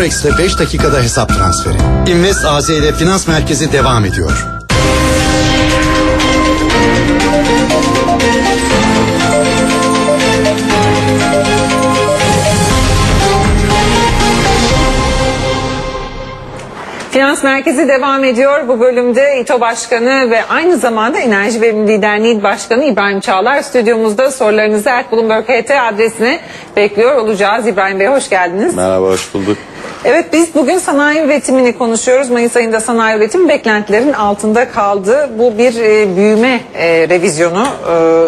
Forex'te 5 dakikada hesap transferi. Invest AZ ile finans merkezi devam ediyor. Finans Merkezi devam ediyor. Bu bölümde İTO Başkanı ve aynı zamanda Enerji Verimliliği Derneği Başkanı İbrahim Çağlar stüdyomuzda sorularınızı Erkbulun HT adresine bekliyor olacağız. İbrahim Bey hoş geldiniz. Merhaba, hoş bulduk. Evet biz bugün sanayi üretimini konuşuyoruz. Mayıs ayında sanayi üretim beklentilerin altında kaldı. Bu bir e, büyüme e, revizyonu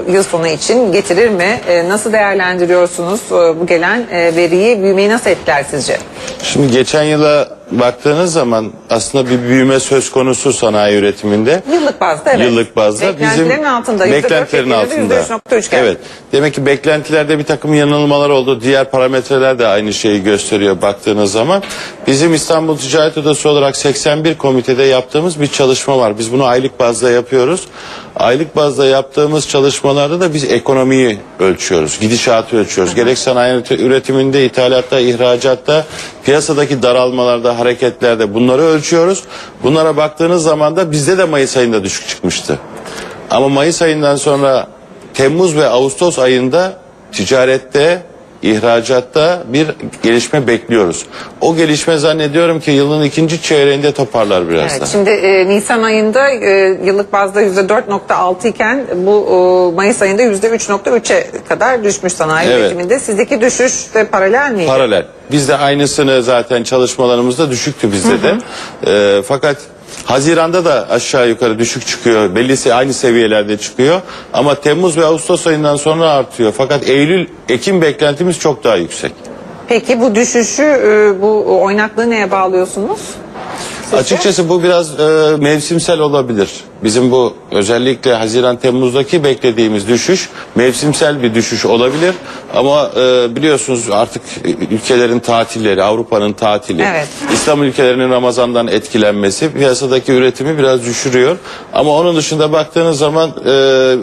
e, yıl sonu için getirir mi? E, nasıl değerlendiriyorsunuz e, bu gelen e, veriyi? Büyümeyi nasıl etkiler sizce? Şimdi geçen yıla baktığınız zaman aslında bir büyüme söz konusu sanayi üretiminde. Yıllık bazda evet. Yıllık bazda Beklentilerin altında. %4, beklentilerin altında. %3.3 geldi. Evet. Demek ki beklentilerde bir takım yanılmalar oldu. Diğer parametreler de aynı şeyi gösteriyor baktığınız zaman. Bizim İstanbul Ticaret Odası olarak 81 komitede yaptığımız bir çalışma var. Biz bunu aylık bazda yapıyoruz. Aylık bazda yaptığımız çalışmalarda da biz ekonomiyi ölçüyoruz. Gidişatı ölçüyoruz. Gerek sanayi üretiminde, ithalatta, ihracatta, piyasadaki daralmalarda, hareketlerde bunları ölçüyoruz. Bunlara baktığınız zaman da bizde de Mayıs ayında düşük çıkmıştı. Ama Mayıs ayından sonra Temmuz ve Ağustos ayında ticarette, ihracatta bir gelişme bekliyoruz. O gelişme zannediyorum ki yılın ikinci çeyreğinde toparlar biraz Evet, daha. şimdi e, Nisan ayında e, yıllık bazda %4.6 iken bu e, Mayıs ayında %3.3'e kadar düşmüş sanayi Evet. üretiminde. Sizdeki düşüş de paralel miydi? Paralel. Biz de aynısını zaten çalışmalarımızda düşüktü bizde de. Ee, fakat Haziran'da da aşağı yukarı düşük çıkıyor. Bellisi aynı seviyelerde çıkıyor. Ama Temmuz ve Ağustos ayından sonra artıyor. Fakat Eylül, Ekim beklentimiz çok daha yüksek. Peki bu düşüşü, e, bu oynaklığı neye bağlıyorsunuz? Sizce? Açıkçası bu biraz e, mevsimsel olabilir. Bizim bu özellikle Haziran Temmuz'daki beklediğimiz düşüş mevsimsel bir düşüş olabilir. Ama e, biliyorsunuz artık ülkelerin tatilleri, Avrupa'nın tatili, Evet. İslam ülkelerinin Ramazan'dan etkilenmesi piyasadaki üretimi biraz düşürüyor. Ama onun dışında baktığınız zaman e,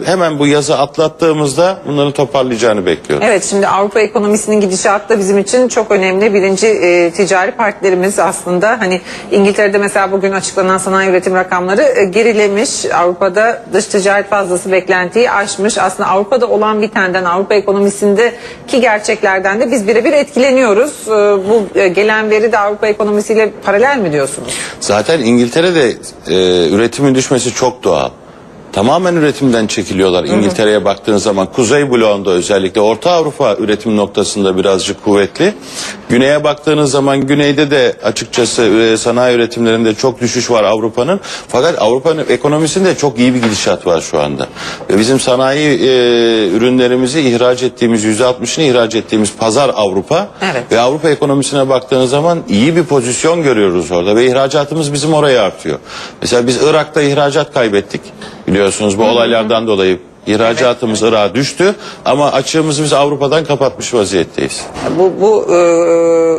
hemen bu yazı atlattığımızda bunların toparlayacağını bekliyoruz. Evet şimdi Avrupa ekonomisinin gidişatı da bizim için çok önemli. Birinci e, ticari partnerimiz aslında hani İngiltere'de mesela bugün açıklanan sanayi üretim rakamları e, gerilemiş. Avrupa'da dış ticaret fazlası beklentiyi aşmış. Aslında Avrupa'da olan bitenden Avrupa ekonomisindeki gerçeklerden de biz birebir etkileniyoruz. E, bu e, gelen veri de Avrupa ekonomisiyle paralel mi diyorsunuz? Zaten İngiltere'de e, üretimin düşmesi çok doğal. Tamamen üretimden çekiliyorlar İngiltere'ye baktığınız zaman. Kuzey bloğunda özellikle Orta Avrupa üretim noktasında birazcık kuvvetli. Güney'e baktığınız zaman güneyde de açıkçası e, sanayi üretimlerinde çok düşüş var Avrupa'nın. Fakat Avrupa'nın ekonomisinde çok iyi bir gidişat var şu anda. Ve bizim sanayi e, ürünlerimizi ihraç ettiğimiz %60'ını ihraç ettiğimiz pazar Avrupa. Evet. Ve Avrupa ekonomisine baktığınız zaman iyi bir pozisyon görüyoruz orada ve ihracatımız bizim oraya artıyor. Mesela biz Irak'ta ihracat kaybettik. Biliyorsunuz bu olaylardan dolayı ihracatımız Irak'a düştü ama açığımızı biz Avrupa'dan kapatmış vaziyetteyiz. Bu, bu e,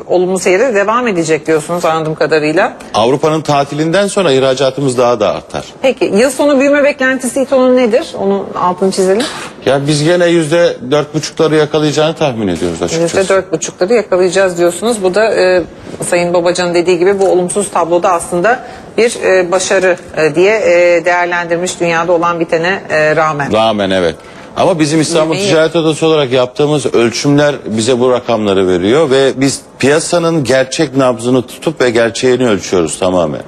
olumlu seyre devam edecek diyorsunuz anladığım kadarıyla. Avrupa'nın tatilinden sonra ihracatımız daha da artar. Peki yıl sonu büyüme beklentisi İTO'nun nedir? Onun altını çizelim. Ya biz gene yüzde dört buçukları yakalayacağını tahmin ediyoruz açıkçası. Yüzde dört buçukları yakalayacağız diyorsunuz. Bu da e, Sayın Babacan'ın dediği gibi bu olumsuz tabloda aslında bir e, başarı e, diye e, değerlendirmiş dünyada olan bitene e, rağmen. Rağmen evet. Ama bizim İstanbul Yemeği- Ticaret Odası olarak yaptığımız ölçümler bize bu rakamları veriyor ve biz piyasanın gerçek nabzını tutup ve gerçeğini ölçüyoruz tamamen.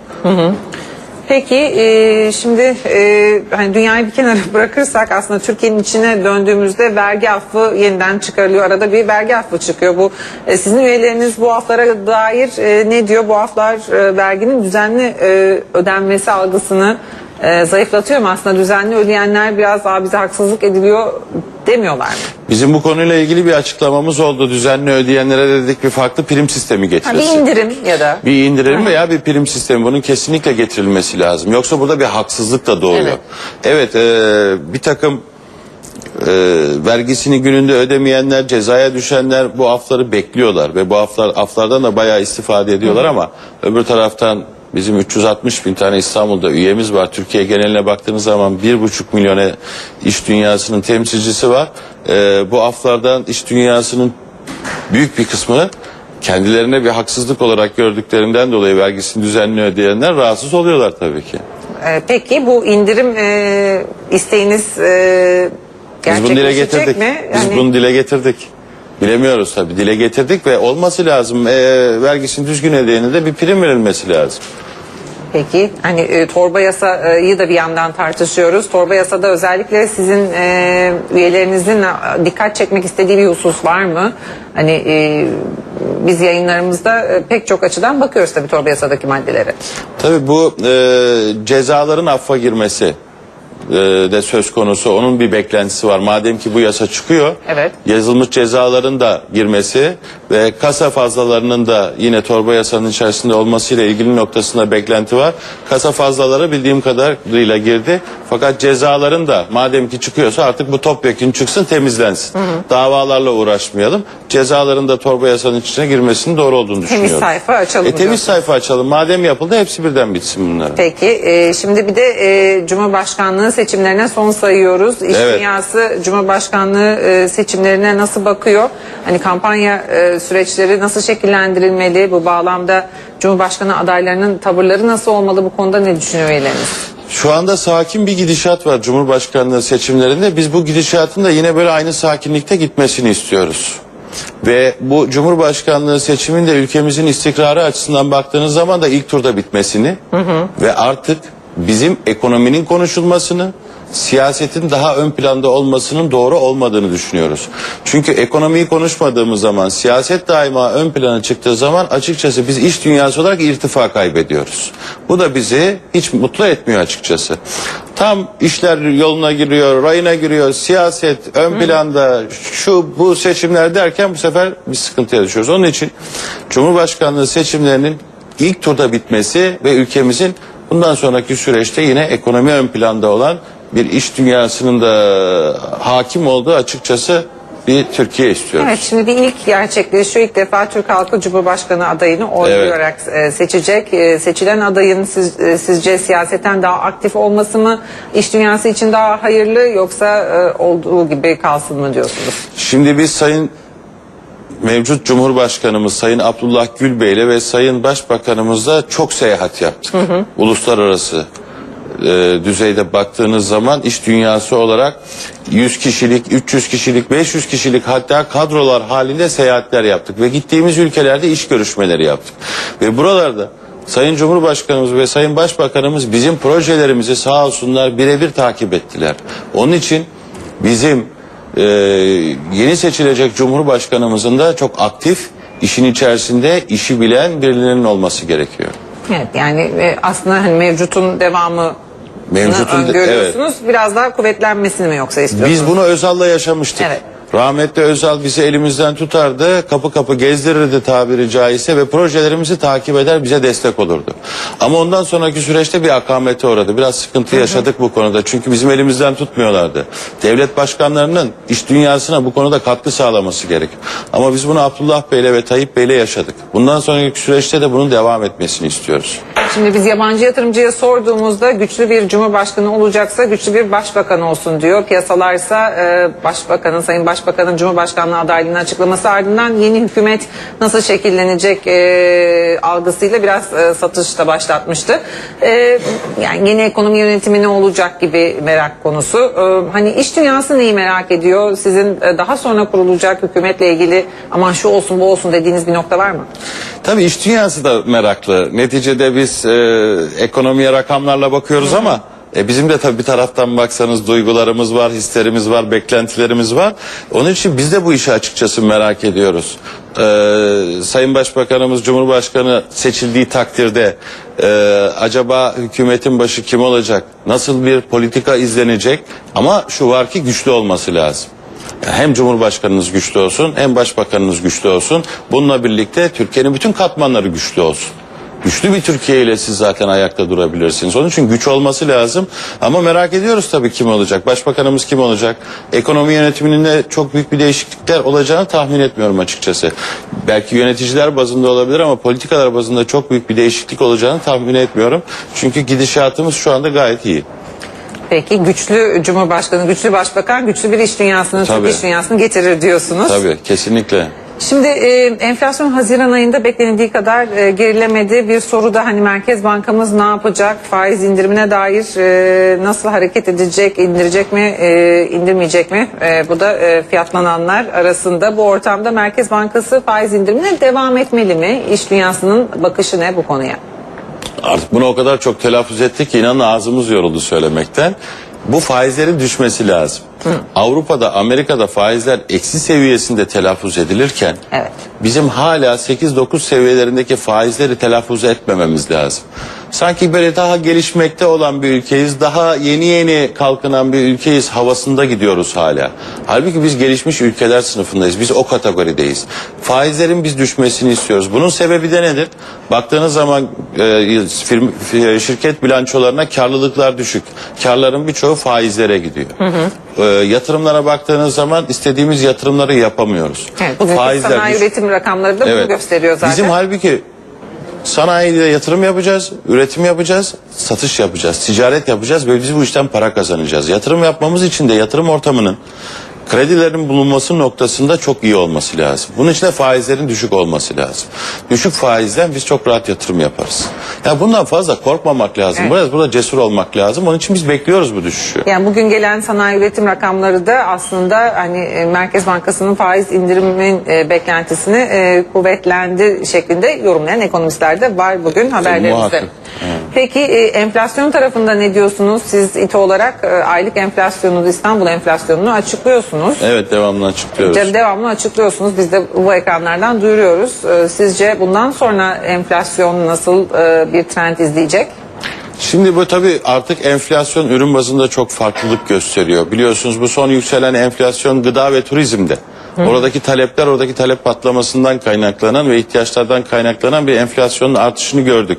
Peki e, şimdi e, hani dünyayı bir kenara bırakırsak aslında Türkiye'nin içine döndüğümüzde vergi affı yeniden çıkarılıyor. Arada bir vergi affı çıkıyor. Bu e, sizin üyeleriniz bu aflara dair e, ne diyor? Bu aflar e, verginin düzenli e, ödenmesi algısını e, zayıflatıyor mu? Aslında düzenli ödeyenler biraz daha bize haksızlık ediliyor demiyorlar mı? Bizim bu konuyla ilgili bir açıklamamız oldu. Düzenli ödeyenlere dedik bir farklı prim sistemi Ha, bir getirilsin. indirim ya da Bir indirim veya bir prim sistemi bunun kesinlikle getirilmesi lazım. Yoksa burada bir haksızlık da doğuyor. Evet. Evet, e, bir takım e, vergisini gününde ödemeyenler, cezaya düşenler bu afları bekliyorlar ve bu aflar aflardan da bayağı istifade ediyorlar ama öbür taraftan bizim 360 bin tane İstanbul'da üyemiz var. Türkiye geneline baktığınız zaman 1,5 milyona iş dünyasının temsilcisi var. E, bu aflardan iş dünyasının büyük bir kısmı kendilerine bir haksızlık olarak gördüklerinden dolayı vergisini düzenli ödeyenler rahatsız oluyorlar tabii ki. Ee, peki bu indirim e, isteğiniz e, Biz bunu dile gerçekleşecek getirdik. mi? Biz Yani- bunu dile getirdik. Bilemiyoruz tabii. Dile getirdik ve olması lazım. Ee, vergisini düzgün ödeyene de bir prim verilmesi lazım. Peki hani e, torba yasayı da bir yandan tartışıyoruz. Torba yasada özellikle sizin e, üyelerinizin e, dikkat çekmek istediği bir husus var mı? Hani e, biz yayınlarımızda e, pek çok açıdan bakıyoruz tabii torba yasadaki maddelere. Tabii bu e, cezaların affa girmesi e, de söz konusu. Onun bir beklentisi var. Madem ki bu yasa çıkıyor. Evet. Yazılmış cezaların da girmesi ve kasa fazlalarının da yine torba yasanın içerisinde olmasıyla ilgili noktasında beklenti var. Kasa fazlaları bildiğim kadarıyla girdi. Fakat cezaların da madem ki çıkıyorsa artık bu topyekun çıksın temizlensin. Davalarla uğraşmayalım. Cezaların da torba yasanın içine girmesinin doğru olduğunu düşünüyorum. Temiz sayfa açalım. E, temiz diyorsun. sayfa açalım. Madem yapıldı hepsi birden bitsin bunların. Peki e, şimdi bir de e, Cumhurbaşkanlığı seçimlerine son sayıyoruz. İş Evet. dünyası Cumhurbaşkanlığı e, seçimlerine nasıl bakıyor? Hani kampanya e, süreçleri nasıl şekillendirilmeli? Bu bağlamda Cumhurbaşkanı adaylarının tavırları nasıl olmalı? Bu konuda ne düşünüyor üyeleriniz? Şu anda sakin bir gidişat var Cumhurbaşkanlığı seçimlerinde. Biz bu gidişatın da yine böyle aynı sakinlikte gitmesini istiyoruz. Ve bu Cumhurbaşkanlığı seçiminde ülkemizin istikrarı açısından baktığınız zaman da ilk turda bitmesini ve artık bizim ekonominin konuşulmasını, siyasetin daha ön planda olmasının doğru olmadığını düşünüyoruz. Çünkü ekonomiyi konuşmadığımız zaman, siyaset daima ön plana çıktığı zaman açıkçası biz iş dünyası olarak irtifa kaybediyoruz. Bu da bizi hiç mutlu etmiyor açıkçası. Tam işler yoluna giriyor, rayına giriyor, siyaset ön planda, şu bu seçimler derken bu sefer bir sıkıntıya düşüyoruz. Onun için Cumhurbaşkanlığı seçimlerinin ilk turda bitmesi ve ülkemizin bundan sonraki süreçte yine ekonomi ön planda olan bir iş dünyasının da hakim olduğu açıkçası bir Türkiye istiyoruz. Evet şimdi ilk gerçekleşiyor. İlk defa Türk halkı Cumhurbaşkanı adayını oylayarak e, seçecek. E, seçilen adayın siz, e, sizce siyaseten daha aktif olması mı iş dünyası için daha hayırlı yoksa olduğu gibi kalsın mı diyorsunuz? Şimdi biz Sayın mevcut Cumhurbaşkanımız Sayın Abdullah Gül Bey ile ve Sayın Başbakanımızla çok seyahat yaptık. Uluslararası e, düzeyde baktığınız zaman iş dünyası olarak 100 kişilik, 300 kişilik, 500 kişilik hatta kadrolar halinde seyahatler yaptık ve gittiğimiz ülkelerde iş görüşmeleri yaptık. Ve buralarda Sayın Cumhurbaşkanımız ve Sayın Başbakanımız bizim projelerimizi sağ olsunlar birebir takip ettiler. Onun için bizim e, yeni seçilecek Cumhurbaşkanımızın da çok aktif işin içerisinde işi bilen birilerinin olması gerekiyor. Evet yani e, aslında hani mevcutun devamı Mevcutun görüyorsunuz. Biraz daha kuvvetlenmesini mi yoksa istiyorsunuz? Biz bunu Özal'la yaşamıştık. Evet. Rahmetli Özal bizi elimizden tutardı, kapı kapı gezdirirdi tabiri caizse ve projelerimizi takip eder bize destek olurdu. Ama ondan sonraki süreçte bir akamete uğradı. Biraz sıkıntı yaşadık bu konuda. Çünkü bizim elimizden tutmuyorlardı. Devlet başkanlarının iş dünyasına bu konuda katkı sağlaması gerekiyor. Ama biz bunu Abdullah Bey'le ve Tayyip Bey'le yaşadık. Bundan sonraki süreçte de bunun devam etmesini istiyoruz. Şimdi biz yabancı yatırımcıya sorduğumuzda güçlü bir cumhurbaşkanı olacaksa güçlü bir başbakan olsun diyor. Piyasalarsa e, başbakanın, sayın başbakanın cumhurbaşkanlığı adaylığını açıklaması ardından yeni hükümet nasıl şekillenecek e, algısıyla biraz e, satış da başlatmıştı. E, yani yeni ekonomi yönetimi ne olacak gibi merak konusu. E, hani iş dünyası neyi merak ediyor? Sizin e, daha sonra kurulacak hükümetle ilgili aman şu olsun bu olsun dediğiniz bir nokta var mı? Tabii iş dünyası da meraklı. Neticede biz e, ekonomiye rakamlarla bakıyoruz ama e, bizim de tabii bir taraftan baksanız duygularımız var, hislerimiz var, beklentilerimiz var. Onun için biz de bu işi açıkçası merak ediyoruz. E, Sayın Başbakanımız, Cumhurbaşkanı seçildiği takdirde e, acaba hükümetin başı kim olacak? Nasıl bir politika izlenecek? Ama şu var ki güçlü olması lazım. Hem Cumhurbaşkanınız güçlü olsun hem Başbakanınız güçlü olsun. Bununla birlikte Türkiye'nin bütün katmanları güçlü olsun. Güçlü bir Türkiye ile siz zaten ayakta durabilirsiniz. Onun için güç olması lazım. Ama merak ediyoruz tabii kim olacak. Başbakanımız kim olacak? Ekonomi yönetiminde çok büyük bir değişiklikler olacağını tahmin etmiyorum açıkçası. Belki yöneticiler bazında olabilir ama politikalar bazında çok büyük bir değişiklik olacağını tahmin etmiyorum. Çünkü gidişatımız şu anda gayet iyi. Peki güçlü Cumhurbaşkanı, güçlü Başbakan, güçlü bir iş dünyasını, Türk Tabii. iş dünyasını getirir diyorsunuz. Tabii kesinlikle. Şimdi e, enflasyon Haziran ayında beklenildiği kadar e, gerilemedi. Bir soru da hani Merkez Bankamız ne yapacak? Faiz indirimine dair e, nasıl hareket edecek? indirecek mi? E, indirmeyecek mi? E, bu da e, fiyatlananlar arasında. Bu ortamda Merkez Bankası faiz indirimine devam etmeli mi? İş dünyasının bakışı ne bu konuya? Artık bunu o kadar çok telaffuz ettik ki inanın ağzımız yoruldu söylemekten. Bu faizlerin düşmesi lazım. Avrupa'da, Amerika'da faizler eksi seviyesinde telaffuz edilirken Evet. bizim hala 8-9 seviyelerindeki faizleri telaffuz etmememiz lazım. Sanki böyle daha gelişmekte olan bir ülkeyiz, daha yeni yeni kalkınan bir ülkeyiz havasında gidiyoruz hala. Halbuki biz gelişmiş ülkeler sınıfındayız, biz o kategorideyiz. Faizlerin biz düşmesini istiyoruz. Bunun sebebi de nedir? Baktığınız zaman e, firm, fi- şirket bilançolarına karlılıklar düşük. Karların birçoğu faizlere gidiyor. E, yatırımlara baktığınız zaman istediğimiz yatırımları yapamıyoruz. Evet, bugünkü Faizler sanayi düş- üretim rakamları da bunu Evet. gösteriyor zaten. Bizim halbuki sanayide yatırım yapacağız, üretim yapacağız, satış yapacağız, ticaret yapacağız ve biz bu işten para kazanacağız. Yatırım yapmamız için de yatırım ortamının kredilerin bulunması noktasında çok iyi olması lazım. Bunun için de faizlerin düşük olması lazım. Düşük faizden biz çok rahat yatırım yaparız. Ya bundan fazla korkmamak lazım. Evet. Biraz burada cesur olmak lazım. Onun için biz bekliyoruz bu düşüşü. Yani bugün gelen sanayi üretim rakamları da aslında hani e, Merkez Bankası'nın faiz indirimin e, beklentisini e, kuvvetlendi şeklinde yorumlayan ekonomistler de var bugün haberlerimizde. muhakkak. Peki e, enflasyon tarafında ne diyorsunuz? Siz İTO olarak e, aylık enflasyonunu, İstanbul enflasyonunu açıklıyorsunuz. Evet devamlı açıklıyoruz. De- Devamlı açıklıyorsunuz. Biz de bu ekranlardan duyuruyoruz. E, Sizce bundan sonra enflasyon nasıl bir trend izleyecek? Şimdi bu tabii artık enflasyon ürün bazında çok farklılık gösteriyor. Biliyorsunuz bu son yükselen enflasyon gıda ve turizmde. Oradaki talepler, oradaki talep patlamasından kaynaklanan ve ihtiyaçlardan kaynaklanan bir enflasyonun artışını gördük.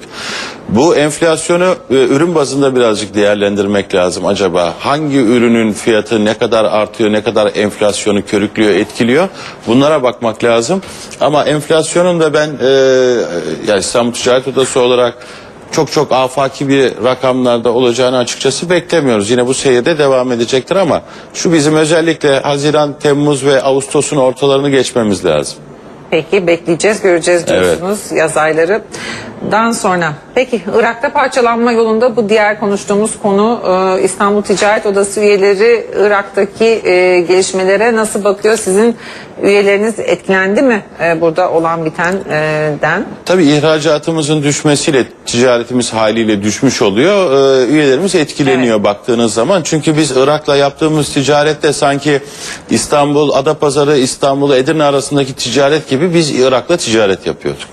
Bu enflasyonu e, ürün bazında birazcık değerlendirmek lazım acaba. Hangi ürünün fiyatı ne kadar artıyor, ne kadar enflasyonu körüklüyor, etkiliyor? Bunlara bakmak lazım. Ama enflasyonun da ben e, yani İstanbul Ticaret Odası olarak çok çok afaki bir rakamlarda olacağını açıkçası beklemiyoruz. Yine bu seyirde devam edecektir ama şu bizim özellikle Haziran, Temmuz ve Ağustos'un ortalarını geçmemiz lazım. Peki bekleyeceğiz, göreceğiz diyorsunuz yaz ayları. Dan sonra. Peki Irak'ta parçalanma yolunda bu diğer konuştuğumuz konu e, İstanbul Ticaret Odası üyeleri Irak'taki e, gelişmelere nasıl bakıyor? Sizin üyeleriniz etkilendi mi e, burada olan bitenden? Tabii ihracatımızın düşmesiyle ticaretimiz haliyle düşmüş oluyor. Ee, üyelerimiz etkileniyor baktığınız zaman. Çünkü biz Irak'la yaptığımız ticarette sanki İstanbul, Adapazarı, İstanbul, Edirne arasındaki ticaret gibi biz Irak'la ticaret yapıyorduk.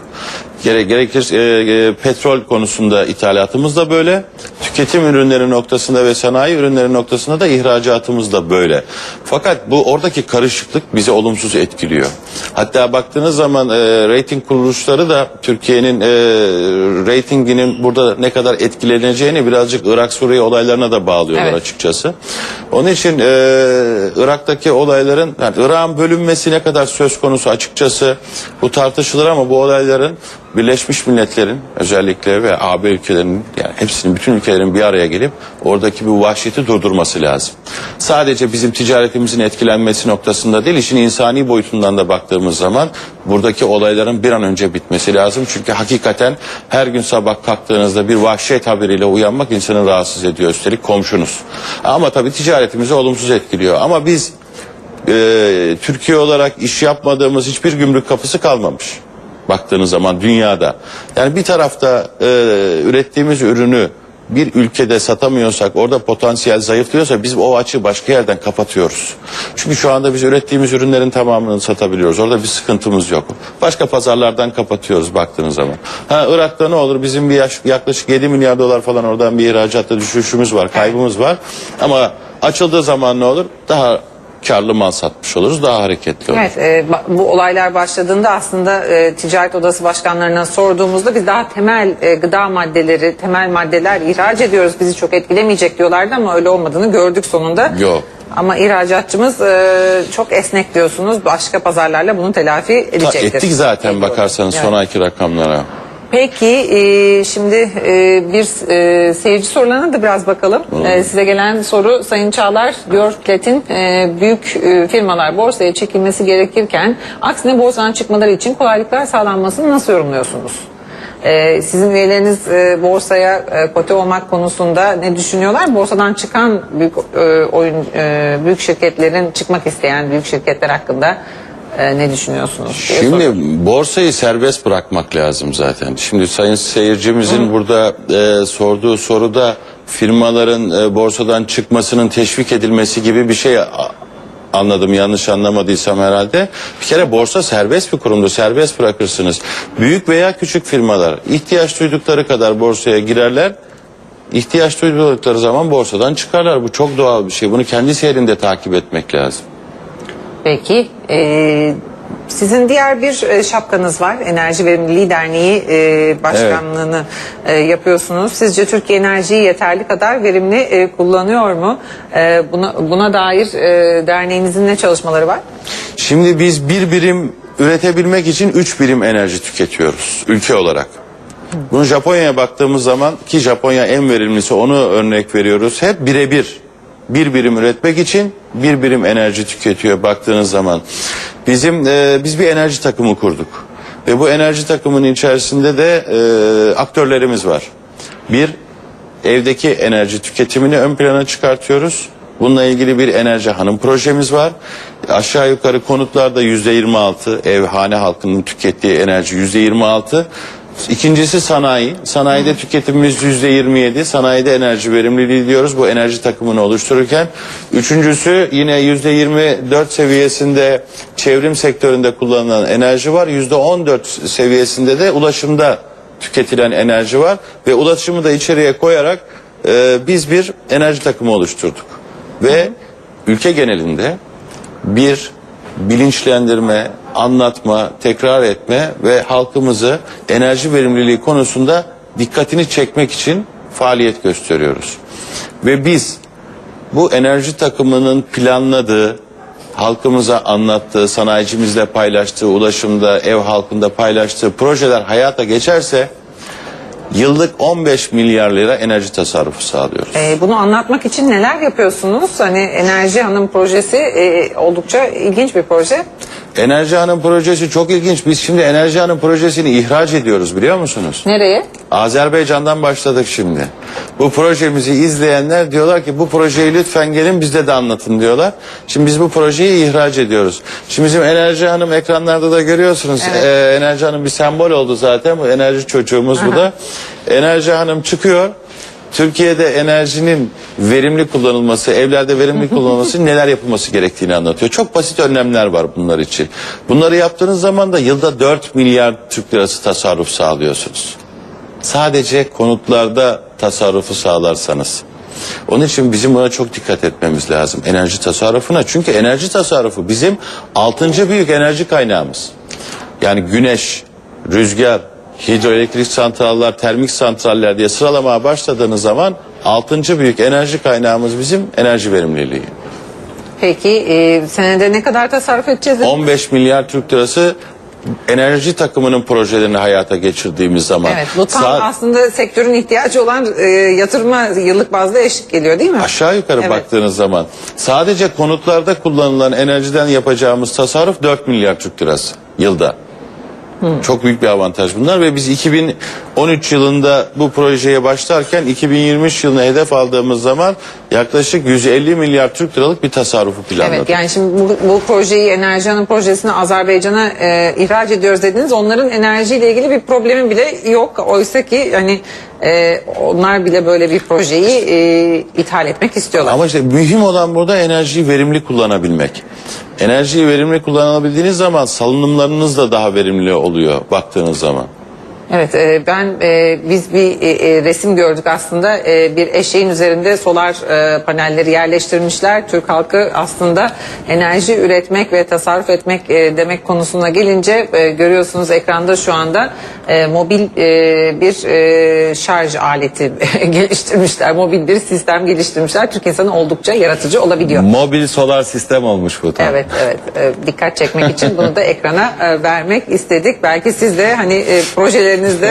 Gere, gerekir e, e, petrol konusunda ithalatımız da böyle. Tüketim ürünleri noktasında ve sanayi ürünleri noktasında da ihracatımız da böyle. Fakat bu oradaki karışıklık bizi olumsuz etkiliyor. Hatta baktığınız zaman e, reyting kuruluşları da Türkiye'nin e, reytinginin burada ne kadar etkileneceğini birazcık Irak Suriye olaylarına da bağlıyorlar Evet. açıkçası. Onun için e, Irak'taki olayların yani Irak'ın bölünmesi ne kadar söz konusu açıkçası bu tartışılır ama bu olayların Birleşmiş Milletler'in özellikle ve AB ülkelerinin yani hepsinin bütün ülkelerin bir araya gelip oradaki bu vahşeti durdurması lazım. Sadece bizim ticaretimizin etkilenmesi noktasında değil işin insani boyutundan da baktığımız zaman buradaki olayların bir an önce bitmesi lazım. Çünkü hakikaten her gün sabah kalktığınızda bir vahşet haberiyle uyanmak insanı rahatsız ediyor. Üstelik komşunuz. Ama tabii ticaretimizi olumsuz etkiliyor. Ama biz e, Türkiye olarak iş yapmadığımız hiçbir gümrük kapısı kalmamış. Baktığınız zaman dünyada. Yani bir tarafta e, ürettiğimiz ürünü bir ülkede satamıyorsak, orada potansiyel zayıflıyorsa biz o açığı başka yerden kapatıyoruz. Çünkü şu anda biz ürettiğimiz ürünlerin tamamını satabiliyoruz. Orada bir sıkıntımız yok. Başka pazarlardan kapatıyoruz baktığınız zaman. Ha Irak'ta ne olur? Bizim bir yaş- yaklaşık 7 milyar dolar falan oradan bir ihracatta düşüşümüz var, kaybımız var. Ama açıldığı zaman ne olur? Daha karlı mal satmış oluruz, daha hareketli olur. Evet, e, bu olaylar başladığında aslında e, ticaret odası başkanlarına sorduğumuzda biz daha temel e, gıda maddeleri, temel maddeler ihraç ediyoruz. Bizi çok etkilemeyecek diyorlardı ama öyle olmadığını gördük sonunda. Yok. Ama ihracatçımız e, çok esnek diyorsunuz. Başka pazarlarla bunu telafi Ta- edecektir. ettik zaten Ediyorlar. bakarsanız Evet. son ayki rakamlara. Peki e, şimdi e, bir e, seyirci sorularına da biraz bakalım. E, size gelen soru Sayın Çağlar diyor platin e, büyük e, firmalar borsaya çekilmesi gerekirken aksine borsadan çıkmaları için kolaylıklar sağlanmasını nasıl yorumluyorsunuz? E, sizin üyeleriniz e, borsaya e, kote olmak konusunda ne düşünüyorlar? Borsadan çıkan büyük e, oyun e, büyük şirketlerin çıkmak isteyen büyük şirketler hakkında e, ne düşünüyorsunuz? diye Şimdi soruyorum. borsayı serbest bırakmak lazım zaten. Şimdi sayın seyircimizin burada e, sorduğu soruda firmaların e, borsadan çıkmasının teşvik edilmesi gibi bir şey anladım yanlış anlamadıysam herhalde. Bir kere borsa serbest bir kurumdur. Serbest bırakırsınız. Büyük veya küçük firmalar ihtiyaç duydukları kadar borsaya girerler. İhtiyaç duydukları zaman borsadan çıkarlar. Bu çok doğal bir şey. Bunu kendi seyrinde takip etmek lazım. Peki. e, sizin diğer bir e, şapkanız var. Enerji Verimliliği Derneği e, başkanlığını e, yapıyorsunuz. Sizce Türkiye enerjiyi yeterli kadar verimli e, kullanıyor mu? E, buna, buna dair e, derneğinizin ne çalışmaları var? Şimdi biz bir birim üretebilmek için üç birim enerji tüketiyoruz ülke olarak. Bunu Japonya'ya baktığımız zaman ki Japonya en verimlisi onu örnek veriyoruz. Hep birebir bir birim üretmek için bir birim enerji tüketiyor baktığınız zaman. Bizim e, biz bir enerji takımı kurduk. Ve bu enerji takımının içerisinde de e, aktörlerimiz var. Bir evdeki enerji tüketimini ön plana çıkartıyoruz. Bununla ilgili bir enerji hanım projemiz var. Aşağı yukarı konutlarda yüzde 26 ev hane halkının tükettiği enerji yüzde 26. İkincisi sanayi. Sanayide tüketimimiz yüzde 27. Sanayide enerji verimliliği diyoruz bu enerji takımını oluştururken. Üçüncüsü yine yüzde 24 seviyesinde çevrim sektöründe kullanılan enerji var. Yüzde 14 seviyesinde de ulaşımda tüketilen enerji var ve ulaşımı da içeriye koyarak e, biz bir enerji takımı oluşturduk. Ve ülke genelinde bir bilinçlendirme, anlatma, tekrar etme ve halkımızı enerji verimliliği konusunda dikkatini çekmek için faaliyet gösteriyoruz. Ve biz bu enerji takımının planladığı, halkımıza anlattığı, sanayicimizle paylaştığı, ulaşımda, ev halkında paylaştığı projeler hayata geçerse yıllık 15 milyar lira enerji tasarrufu sağlıyoruz. E, bunu anlatmak için neler yapıyorsunuz? Hani Enerji Hanım projesi e, oldukça ilginç bir proje. Enerji Hanım projesi çok ilginç. Biz şimdi Enerji Hanım projesini ihraç ediyoruz biliyor musunuz? Nereye? Azerbaycan'dan başladık şimdi. Bu projemizi izleyenler diyorlar ki bu projeyi lütfen gelin bizde de anlatın diyorlar. Şimdi biz bu projeyi ihraç ediyoruz. Şimdi bizim Enerji Hanım ekranlarda da görüyorsunuz. Ee, Enerji Hanım bir sembol oldu zaten. Bu enerji çocuğumuz bu da. Enerji Hanım çıkıyor. Türkiye'de enerjinin verimli kullanılması, evlerde verimli kullanılması neler yapılması gerektiğini anlatıyor. Çok basit önlemler var bunlar için. Bunları yaptığınız zaman da yılda 4 milyar Türk lirası tasarruf sağlıyorsunuz. Sadece konutlarda tasarrufu sağlarsanız. Onun için bizim buna çok dikkat etmemiz lazım. Enerji tasarrufuna. Çünkü enerji tasarrufu bizim altıncı büyük enerji kaynağımız. Yani güneş, rüzgar, hidroelektrik santrallar, termik santraller diye sıralamaya başladığınız zaman altıncı büyük enerji kaynağımız bizim enerji verimliliği. Peki e, senede ne kadar tasarruf edeceğiz? 15 milyar Türk lirası enerji takımının projelerini hayata geçirdiğimiz zaman. Evet bu tam Saat- aslında sektörün ihtiyacı olan e, yatırıma yıllık bazda eşlik geliyor değil mi? Aşağı yukarı Evet. baktığınız zaman sadece konutlarda kullanılan enerjiden yapacağımız tasarruf 4 milyar Türk lirası yılda. Çok büyük bir avantaj bunlar ve biz 2013 yılında bu projeye başlarken 2023 yılına hedef aldığımız zaman yaklaşık 150 milyar Türk liralık bir tasarrufu planladık. Evet yani şimdi bu, bu projeyi Enerji Hanım projesini Azerbaycan'a e, ihraç ediyoruz dediniz. Onların enerjiyle ilgili bir problemi bile yok. Oysa ki hani e, onlar bile böyle bir projeyi e, ithal etmek istiyorlar. Ama işte mühim olan burada enerjiyi verimli kullanabilmek. Enerjiyi verimli kullanabildiğiniz zaman salınımlarınız da daha verimli oluyor baktığınız zaman. Evet e, ben e, biz bir e, resim gördük aslında E, bir eşeğin üzerinde solar e, panelleri yerleştirmişler. Türk halkı aslında enerji üretmek ve tasarruf etmek e, demek konusuna gelince e, görüyorsunuz ekranda şu anda e, mobil e, bir e, şarj aleti geliştirmişler. Mobil bir sistem geliştirmişler. Türk insanı oldukça yaratıcı olabiliyor. Mobil solar sistem olmuş bu tam. Evet evet E, dikkat çekmek için bunu da ekrana e, vermek istedik. Belki siz de hani e, projelerinizde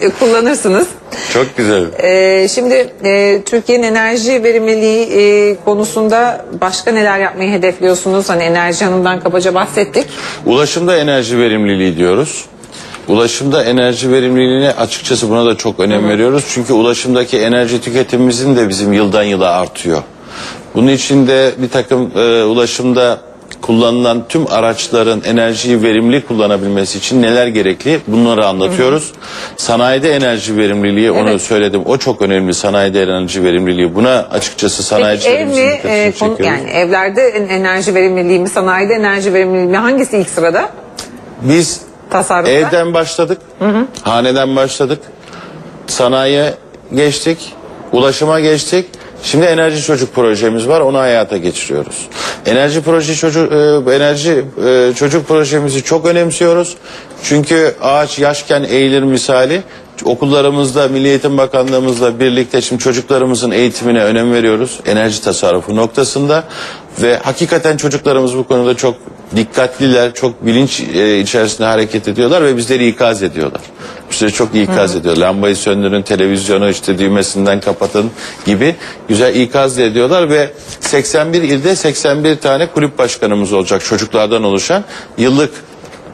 e, kullanırsınız. Çok güzel. E, şimdi e, Türkiye'nin enerji verimliliği e, konusunda başka neler yapmayı hedefliyorsunuz? Hani enerji hanımdan kabaca bahsettik. Ulaşımda enerji verimliliği diyoruz. Ulaşımda enerji verimliliğine açıkçası buna da çok önem veriyoruz. Çünkü ulaşımdaki enerji tüketimimizin de bizim yıldan yıla artıyor. Bunun için de bir takım e, ulaşımda kullanılan tüm araçların enerjiyi verimli kullanabilmesi için neler gerekli bunları anlatıyoruz. Sanayide enerji verimliliği onu Evet. söyledim. O çok önemli sanayide enerji verimliliği. Buna açıkçası Peki ev sanayicilerimizin mi? e, konu- yani evlerde en- enerji verimliliği mi? Sanayide enerji verimliliği mi? Hangisi ilk sırada? Biz Tasarrufta. evden başladık, haneden başladık, sanayiye geçtik, ulaşıma geçtik. Şimdi enerji çocuk projemiz var, onu hayata geçiriyoruz. Enerji proje çocuk e, enerji e, çocuk projemizi çok önemsiyoruz. Çünkü ağaç yaşken eğilir misali. Okullarımızda, Milli Eğitim Bakanlığımızla birlikte şimdi çocuklarımızın eğitimine önem veriyoruz. Enerji tasarrufu noktasında ve hakikaten çocuklarımız bu konuda çok dikkatliler, çok bilinç e, içerisinde hareket ediyorlar ve bizleri ikaz ediyorlar. Bizleri çok ikaz ediyor. Lambayı söndürün, televizyonu işte düğmesinden kapatın gibi güzel ikaz ediyorlar ve 81 ilde 81 tane kulüp başkanımız olacak çocuklardan oluşan yıllık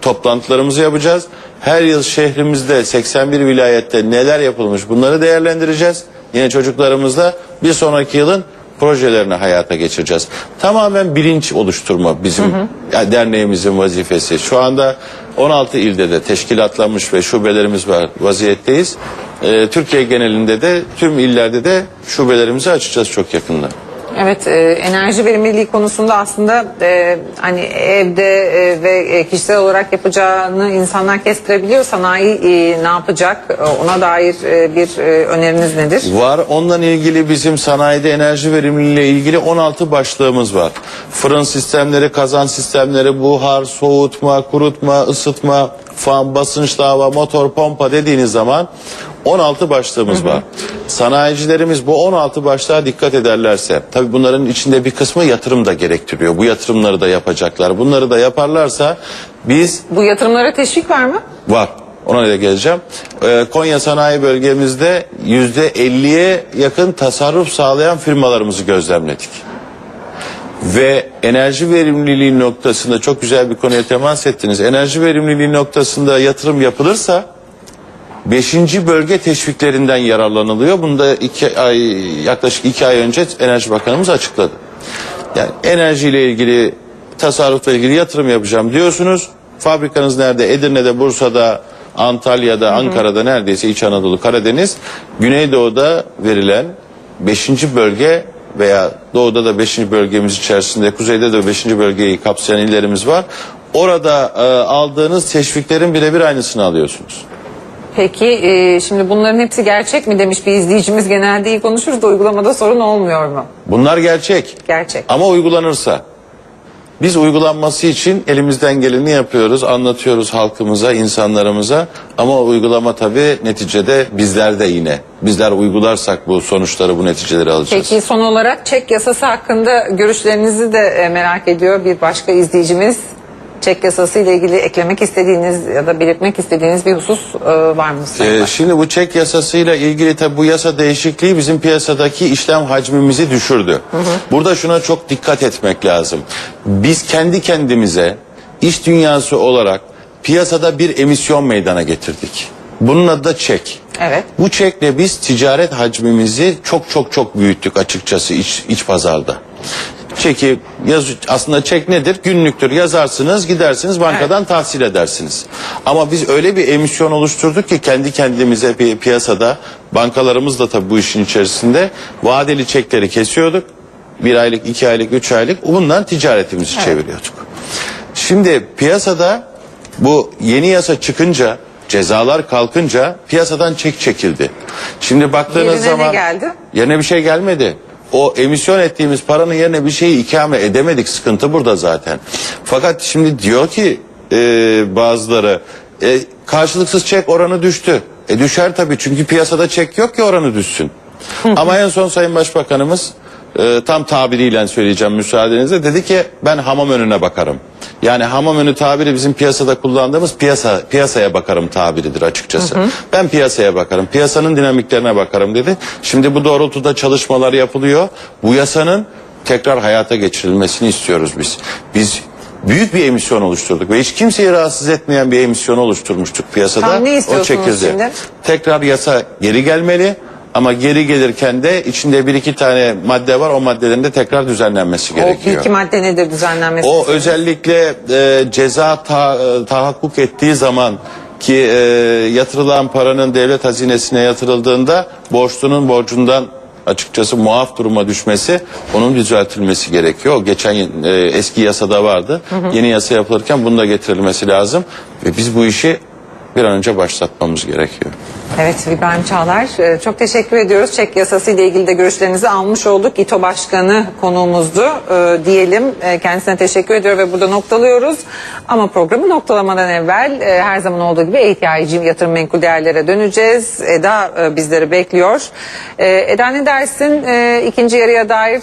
toplantılarımızı yapacağız. Her yıl şehrimizde 81 vilayette neler yapılmış bunları değerlendireceğiz. Yine çocuklarımızla bir sonraki yılın projelerini hayata geçireceğiz. Tamamen bilinç oluşturma bizim yani derneğimizin vazifesi. Şu anda 16 ilde de teşkilatlanmış ve şubelerimiz var vaziyetteyiz. Ee, Türkiye genelinde de tüm illerde de şubelerimizi açacağız çok yakında. Evet, e, enerji verimliliği konusunda aslında e, hani evde e, ve e, kişisel olarak yapacağını insanlar kestirebiliyor. Sanayi e, ne yapacak? E, Ona dair e, bir e, öneriniz nedir? Var. Ondan ilgili bizim sanayide enerji verimliliği ile ilgili 16 başlığımız var. Fırın sistemleri, kazan sistemleri, buhar, soğutma, kurutma, ısıtma, fan, basınçlı hava, motor, pompa dediğiniz zaman 16 başlığımız var. Sanayicilerimiz bu 16 başlığa dikkat ederlerse, tabii bunların içinde bir kısmı yatırım da gerektiriyor. Bu yatırımları da yapacaklar. Bunları da yaparlarsa biz Bu yatırımlara teşvik var mı? Var. Ona da geleceğim. Ee, Konya sanayi bölgemizde yüzde 50'ye yakın tasarruf sağlayan firmalarımızı gözlemledik. Ve enerji verimliliği noktasında çok güzel bir konuya temas ettiniz. Enerji verimliliği noktasında yatırım yapılırsa Beşinci bölge teşviklerinden yararlanılıyor. Bunu da iki ay, yaklaşık iki ay önce Enerji Bakanımız açıkladı. Yani enerjiyle ilgili, tasarrufla ilgili yatırım yapacağım diyorsunuz. Fabrikanız nerede? Edirne'de, Bursa'da, Antalya'da, Ankara'da neredeyse İç Anadolu, Karadeniz. Güneydoğu'da verilen beşinci bölge veya doğuda da beşinci bölgemiz içerisinde, kuzeyde de beşinci bölgeyi kapsayan illerimiz var. Orada e, aldığınız teşviklerin birebir aynısını alıyorsunuz. Peki e, şimdi bunların hepsi gerçek mi demiş bir izleyicimiz. Genelde iyi konuşuruz da uygulamada sorun olmuyor mu? Bunlar gerçek. Gerçek. Ama uygulanırsa. Biz uygulanması için elimizden geleni yapıyoruz, anlatıyoruz halkımıza, insanlarımıza. Ama uygulama tabii neticede bizlerde yine. Bizler uygularsak bu sonuçları, bu neticeleri alacağız. Peki son olarak çek yasası hakkında görüşlerinizi de e, merak ediyor bir başka izleyicimiz. Çek yasası ile ilgili eklemek istediğiniz ya da belirtmek istediğiniz bir husus e, var mı? Ee, şimdi bu çek yasasıyla ilgili tabi bu yasa değişikliği bizim piyasadaki işlem hacmimizi düşürdü. Burada şuna çok dikkat etmek lazım. Biz kendi kendimize iş dünyası olarak piyasada bir emisyon meydana getirdik. Bunun adı da çek. Evet. Bu çekle biz ticaret hacmimizi çok çok çok büyüttük açıkçası iç, iç pazarda. Çeki yaz, aslında çek nedir? Günlüktür. Yazarsınız, gidersiniz bankadan tahsil edersiniz. Ama biz öyle bir emisyon oluşturduk ki kendi kendimize pi- piyasada bankalarımız da tabii bu işin içerisinde vadeli çekleri kesiyorduk. Bir aylık, iki aylık, üç aylık bundan ticaretimizi çeviriyorduk. Şimdi piyasada bu yeni yasa çıkınca cezalar kalkınca piyasadan çek çekildi. Şimdi baktığınız Yerine ne zaman geldi? yerine bir şey gelmedi. O emisyon ettiğimiz paranın yerine bir şeyi ikame edemedik. Sıkıntı burada zaten. Fakat şimdi diyor ki e, bazıları e, karşılıksız çek oranı düştü. E düşer tabii çünkü piyasada çek yok ki oranı düşsün. Ama en son Sayın Başbakanımız e, tam tabiriyle söyleyeceğim müsaadenizle dedi ki ben hamam önüne bakarım. Yani hamam önü tabiri bizim piyasada kullandığımız piyasa piyasaya bakarım tabiridir açıkçası. Ben piyasaya bakarım. Piyasanın dinamiklerine bakarım dedi. Şimdi bu doğrultuda çalışmalar yapılıyor. Bu yasanın tekrar hayata geçirilmesini istiyoruz biz. Biz büyük bir emisyon oluşturduk ve hiç kimseyi rahatsız etmeyen bir emisyon oluşturmuştuk piyasada. Tamam, ne o çekildi. şimdi? Tekrar yasa geri gelmeli ama geri gelirken de içinde bir iki tane madde var o maddelerin de tekrar düzenlenmesi O gerekiyor. iki madde nedir düzenlenmesi? O özellikle e, ceza ta, e, tahakkuk ettiği zaman ki e, yatırılan paranın devlet hazinesine yatırıldığında borçlunun borcundan açıkçası muaf duruma düşmesi onun düzeltilmesi gerekiyor. O geçen e, eski yasada vardı. Yeni yasa yapılırken bunun da getirilmesi lazım ve biz bu işi bir an önce başlatmamız gerekiyor. Evet İbrahim Çağlar e, çok teşekkür ediyoruz. Çek yasası ile ilgili de görüşlerinizi almış olduk. İTO Başkanı konuğumuzdu e, diyelim. E, kendisine teşekkür ediyor ve burada noktalıyoruz. Ama programı noktalamadan evvel her zaman olduğu gibi ihtiyacı yatırım menkul değerlere döneceğiz. Eda bizleri bekliyor. E, Eda ne dersin? İkinci yarıya dair